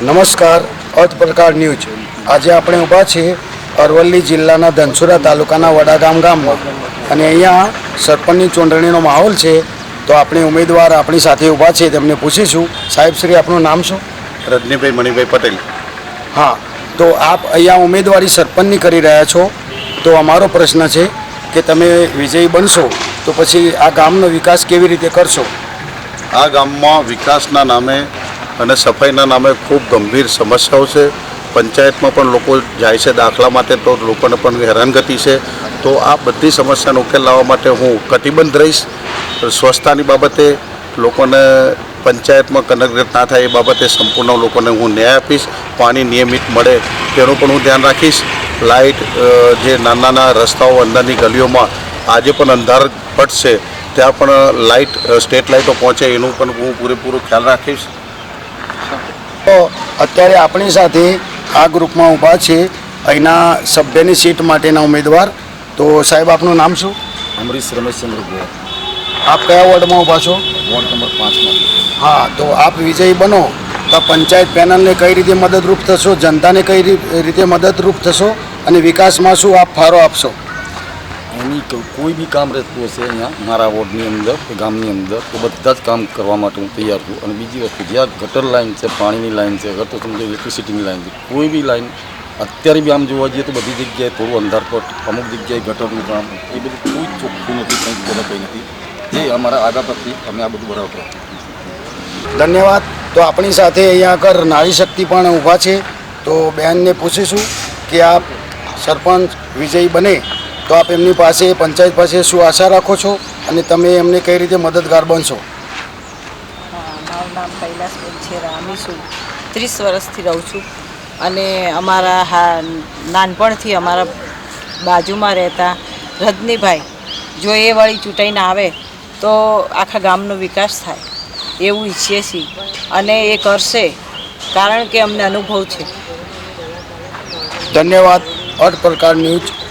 નમસ્કાર અર્થ પ્રકાર ન્યૂઝ. આજે આપણે ઊભા છીએ અરવલ્લી જિલ્લાના ધનસુરા તાલુકાના વડાગામ ગામમાં. અને અહીંયા સરપંચની ચૂંટણીનો માહોલ છે તો આપણે ઉમેદવાર આપણી સાથે ઊભા છે તેમને પૂછીશું. સાહેબ શ્રી આપનું નામ શું? રજનીભાઈ મણિભાઈ પટેલ. હા તો આપ અહીંયા ઉમેદવારી સરપંચની કરી રહ્યા છો. તો અમારો પ્રશ્ન છે કે તમે વિજયી બનશો તો પછી આ ગામનો વિકાસ કેવી રીતે કરશો? આ ગામમાં વિકાસના નામે અને સફાઈના નામે ખૂબ ગંભીર સમસ્યાઓ છે. પંચાયતમાં પણ લોકો જાય છે દાખલા માટે તો લોકોને પણ હેરાનગતિ છે. તો આ બધી સમસ્યાનો ઉકેલ લાવવા માટે હું કટિબદ્ધ રહીશ. સ્વચ્છતાની બાબતે લોકોને પંચાયતમાં કનકગત ના થાય એ બાબતે સંપૂર્ણ લોકોને હું ન્યાય આપીશ. પાણી નિયમિત મળે તેનું પણ હું ધ્યાન રાખીશ. લાઇટ જે નાના નાના રસ્તાઓ અંદરની ગલીઓમાં આજે પણ અંધાર પડશે ત્યાં પણ લાઇટ સ્ટેટ લાઇટો પહોંચે એનું પણ હું પૂરેપૂરો ખ્યાલ રાખીશ. તો અત્યારે આપણી સાથે આ ગ્રુપમાં ઊભા છે અહીંના સભ્યની સીટ માટેના ઉમેદવાર. તો સાહેબ આપનું નામ શું? અમરીશ રમેશચંદ્ર ગોયલ આપ કયા વોર્ડમાં ઊભા છો? વોર્ડ નંબર પાંચમાં. હા તો આપ વિજયી બનો. તો પંચાયત પેનલને કઈ રીતે મદદરૂપ થશો? જનતાને કઈ રીતે મદદરૂપ થશો? અને વિકાસમાં શું આપ ફાળો આપશો? એની કોઈ બી કામ રહેતું હશે અહીંયા, મારા વોર્ડની અંદર કે ગામની અંદર, તો બધા જ કામ કરવા માટે હું તૈયાર છું. અને બીજી વસ્તુ જ્યાં ગટર લાઈન છે, પાણીની લાઈન છે અગર તો સમજો ઇલેક્ટ્રિસિટીની લાઈન છે, કોઈ બી લાઈન, અત્યારે બી આમ જોવા જઈએ તો બધી જગ્યાએ થોડું અંધારપટ, અમુક જગ્યાએ ગટરનું કામ, એ બધું કોઈ ચોખ્ખું નથી, કંઈ બધા કંઈ નથી. જે અમારા આગા પરથી અમે આ બધું બરાબર ધન્યવાદ. તો આપણી સાથે અહીંયા આગળ નારી શક્તિ પણ ઊભા છે. તો બહેનને પૂછીશું કે આપ સરપંચ વિજયી બને? તો આપ એમની પાસે પંચાયત પાસે શું આશા રાખો છો અને તમે એમને કઈ રીતે મદદગાર બનશો? હા, મારું નામ કૈલાસબેન છે રામી છું. ત્રીસ વર્ષથી રહું છું. અને અમારા હા નાનપણથી અમારા બાજુમાં રહેતા રજનીભાઈ જો એ વળી ચૂંટાઈને આવે તો આખા ગામનો વિકાસ થાય. એવું ઈચ્છીએ છીએ. અને એ કરશે કારણ કે અમને અનુભવ છે. ધન્યવાદ. અટ પ્રકાર ન્યૂઝ.